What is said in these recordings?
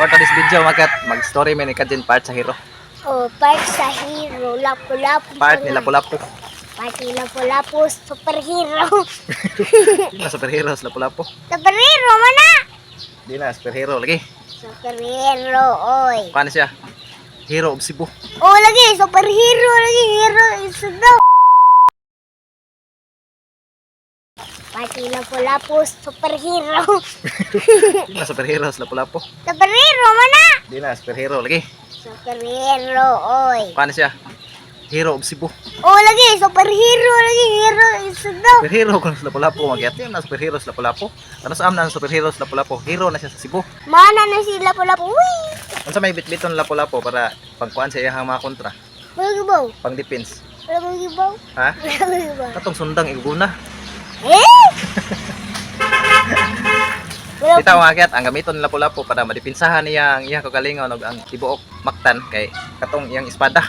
For today's video, makat mag-story may ni Kajin part sa hero. Oh, part sa hero, lapu-lapu. Part pa ni. Lapu-Lapu. Part ni lapu-lapu, superhero. Di na superhero Lapu-Lapu. superhero mo na! Di na superhero lagi. Superhero, oy. Paano siya? Hero of Cebu. Oh, lagi, superhero, lagi, hero is daw. Part ni lapu-lapu, superhero. Di na superhero Lapu-Lapu. superhero mo na! Di na superhero lagi. Superhero, oy. Paano siya? Hero of Cebu. Oh, lagi, superhero, lagi, hero is daw. Superhero kung sa Lapu-Lapu magyat yun na superhero sa Lapu-Lapu. Ano sa amna ang superhero sa Lapu-Lapu? Hero na siya sa Cebu. Mana na si lapu-lapu, uy! Ano sa may bitbiton Lapu-Lapu para pangkuan sa iyang mga kontra? Wala gibaw? Pang defense. Wala mo gibaw? Ha? Wala mo gibaw? Katong sundang iguguna. Eh? Wala Bitaw mga kiat, ang gamiton nila Lapu-Lapu para madipinsahan niyang iyang kagalingon ug ang tibuok maktan kay katong iyang espada.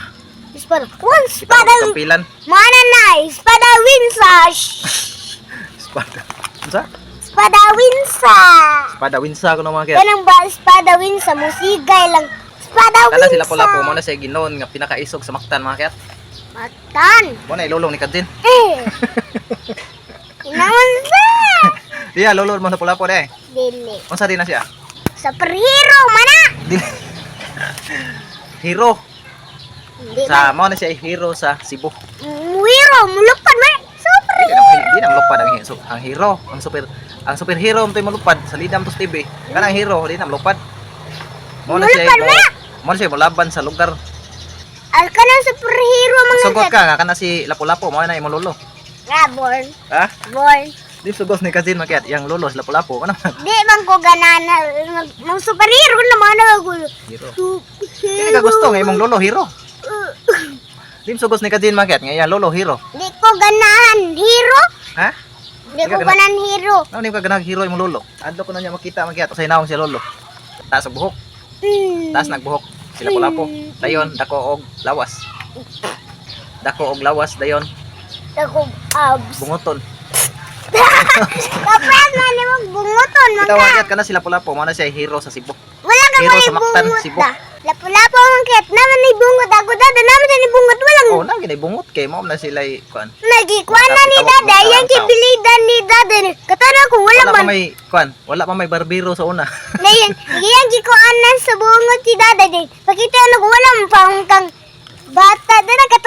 Espada. One espada. ang kampilan. Mana na, espada winsash. Espada. Unsa? Espada winsa. Espada winsa ko no mga kiat. Kanang ba espada winsa musigay lang. Espada winsa. sila Lapu-Lapu mo na siya ginoon nga pinakaisog sa maktan mga kiat. Matan. Mo na ilulong ni Kadin. Eh. Inaman sa. Diya lulong mo sa Lapu-Lapu dai. Dili. Unsa din na siya? Superhero mana. Dili. hero. Hindi Sa mo na siya hero sa Cebu. Hero, mulupad man. Superhero. di na malupad ang, so, ang hero, ang super ang superhero mo malupad sa Lidam Tos TV. Kanang hero di na malupad. Mo na siya mo, na! siya molaban sa lugar. Al ka ng superhero mga Sugot ka nga kana si Lapu-Lapu mo na imong lolo. Ah, born. Ha? Born. Di sugos ni Kazin makiat yang lolo sa Lapu-Lapu ano man. Di bang ko ganana mag- superhero naman ako. Hero. Kini ka gusto nga imong lolo hero. Di sugos ni Kazin makiat nga yang lolo hero. Di ko ganahan hero. Ha? Di ko gana- ganahan hero. Ano ni ka ganang hero imong lolo? Adto ko na niya makita makiat usay naong si lolo. Taas ang buhok, Mm. taas nagbuhok. Si Lapu-Lapu. Dayon dako og lawas. Dako og lawas dayon Ako abs. bungoton. Kapag na ni magbungoton Kita mga. makiat kana si Lapu-Lapu mo na siya hero sa Cebu. Wala ka Hero sa Mactan, Cebu. da. Lapu-lapu ang kit. Naman ni bungot ako dada. Naman ni bungot. Walang Oh, na ginay bungot kay mo na sila kuan. Nagikuan na ni dada. Yan kibilidan ni dada. Katara ko wala Wala man. may kuan, wala pa may barbero sa una. Ngayon, yan gikuan na sa bungot si dada din. Pakita na ko wala man pa kang bata. Dada wala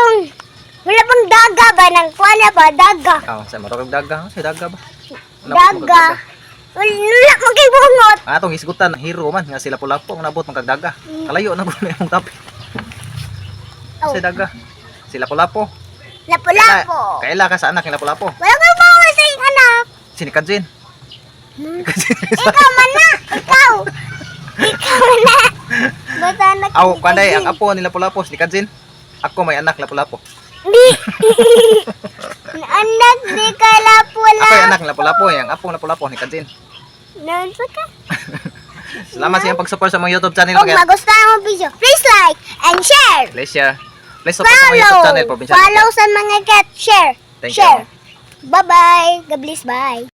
daga ba nang kuan na ba daga. Ah, sa marog daga, sa daga ba? Daga. Wala man kay bungot. Ah, atong hisgutan hero man nga sila Lapu-Lapu ang nabot ng kagdaga. Kalayo na gud imong topic. Oh, Sa daga. Sila Lapu-Lapu. lapu-lapu. Kaila ka sa anak ni Lapu-Lapu. Wala kang bawa sa anak. Sini Kajin. Kajin. Ikaw man na. Ikaw. Ikaw na. Bata anak. Aw, kanday ang apo ni Lapu-Lapu, si Kajin. Ako may anak Lapu-Lapu. Di. anak di ka lapu-lapu. Ako yung anak Lapu-Lapu, yung apong Lapu-Lapu ni Kajin. Nansa ka? Salamat sa iyong pag-support sa mga YouTube channel. Kung Kaya, magustuhan mo video, please like and share. please share. Please support sa mga YouTube Follow. channel, Provincial Follow sa mga cat. Share. Thank you. share. Bye-bye. God bless. Bye.